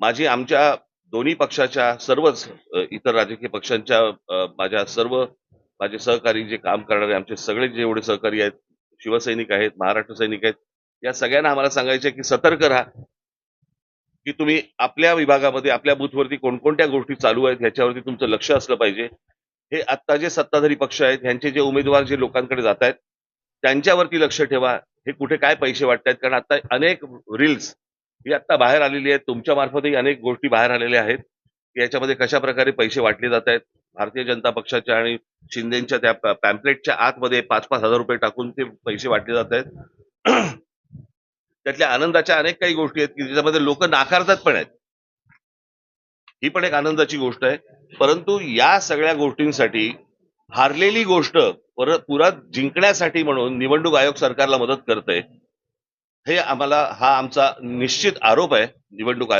माझी आमच्या दोन्ही पक्षाच्या सर्वच इतर राजकीय पक्षांच्या माझ्या सर्व माझे सहकारी जे काम करणारे आमचे सगळे जेवढे सहकारी आहेत शिवसैनिक आहेत महाराष्ट्र सैनिक आहेत या सगळ्यांना आम्हाला सांगायचे की सतर्क राहा की तुम्ही आपल्या विभागामध्ये आपल्या बूथवरती कोणकोणत्या गोष्टी चालू आहेत ह्याच्यावरती तुमचं लक्ष असलं पाहिजे. हे आत्ता जे सत्ताधारी पक्ष आहेत ह्यांचे जे उमेदवार जे लोकांकडे जात आहेत त्यांच्यावरती लक्ष ठेवा. हे कुठे काय पैसे वाटतायत? कारण आता अनेक रील्स ही आत्ता बाहेर आलेली आहे. तुमच्या मार्फतही अनेक गोष्टी बाहेर आलेल्या आहेत. की याच्यामध्ये कशा प्रकारे पैसे वाटले जात आहेत? भारतीय जनता पक्षाच्या आणि शिंदेच्या त्या पॅम्पलेटच्या आतमध्ये पाच पाच हजार रुपये टाकून ते पैसे वाटले जात आहेत. त्यातल्या आनंदाच्या अनेक काही गोष्टी आहेत की ज्याच्यामध्ये लोक नाकारतात पण आहेत. ही पण एक आनंदाची गोष्ट आहे. परंतु या सगळ्या गोष्टींसाठी हारलेली गोष्ट परत पुरा जिंकण्यासाठी म्हणून निवडणूक आयोग सरकारला मदत करते हे आम्हाला हा आमचा निश्चित आरोप आहे निवडणूक